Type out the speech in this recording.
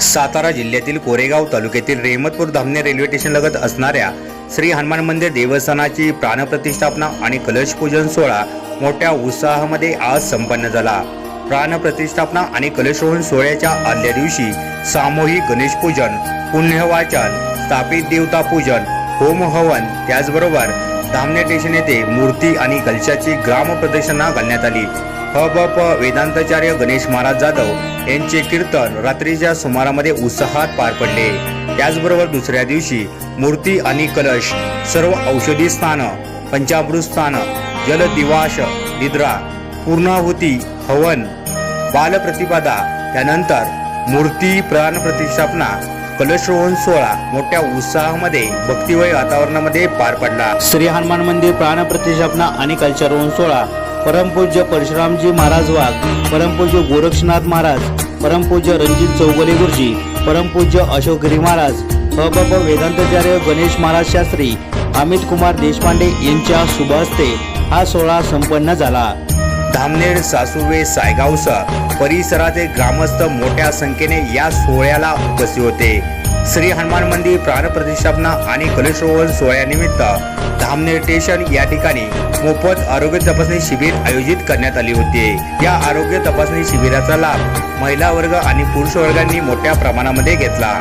सातारा जिल्ह्यातील कोरेगाव तालुक्यातील रेहमतपूर धामणे रेल्वे स्टेशनलगत असणाऱ्या श्री हनुमान मंदिर देवस्थानाची प्राणप्रतिष्ठापना आणि कलशपूजन सोहळा मोठ्या उत्साहामध्ये आज संपन्न झाला. प्राणप्रतिष्ठापना आणि कलशोहन सोहळ्याच्या आदल्या दिवशी सामूहिक गणेशपूजन पुण्यवाचन स्थापित देवता पूजन होम हवन त्याचबरोबर धामणे स्टेशन येथे मूर्ती आणि कलशाची ग्राम प्रदर्शना घालण्यात आली. हबप वेदांताचार्य गणेश महाराज जाधव यांचे कीर्तन रात्रीच्या सुमारामध्ये उत्साहात पार पडले. त्याचबरोबर दुसऱ्या दिवशी मूर्ती आणि कलश सर्व औषधी स्थानं पंचामृत स्थानं जलदिवाश निद्रा पूर्णाहुती हवन बालप्रतिपादा त्यानंतर मूर्ती प्राण प्रतिष्ठापना कलशरोहण सोहळा मोठ्या उत्साहामध्ये भक्तिमय वातावरणामध्ये पार पडला. श्री हनुमान मंदिर प्राण प्रतिष्ठापना आणि कलशरोहण सोहळा परमपूज्य परशुरामजी महाराज वाघ परमपूज्य गोरक्षनाथ महाराज परमपूज्य रणजित चौगले गुरुजी परमपूज्य अशोक गिरी महाराज हबप वेदांताचार्य गणेश महाराज शास्त्री अमित कुमार देशपांडे यांच्या शुभ हस्ते हा सोहळा संपन्न झाला. धामनेर सासुवे सायगावसह परिसरातील ग्रामस्थ मोठ्या संख्येने या सोहळ्याला उपस्थित होते. श्री हनुमान मंदिर प्राणप्रतिष्ठापना आणि कलशरोहण सोहळ्यानिमित्त धामनेर स्टेशन या ठिकाणी मोफत आरोग्य तपासणी शिबिर आयोजित करण्यात आली होती. या आरोग्य तपासणी शिबिराचा लाभ महिला वर्ग आणि पुरुष वर्गांनी मोठ्या प्रमाणामध्ये घेतला.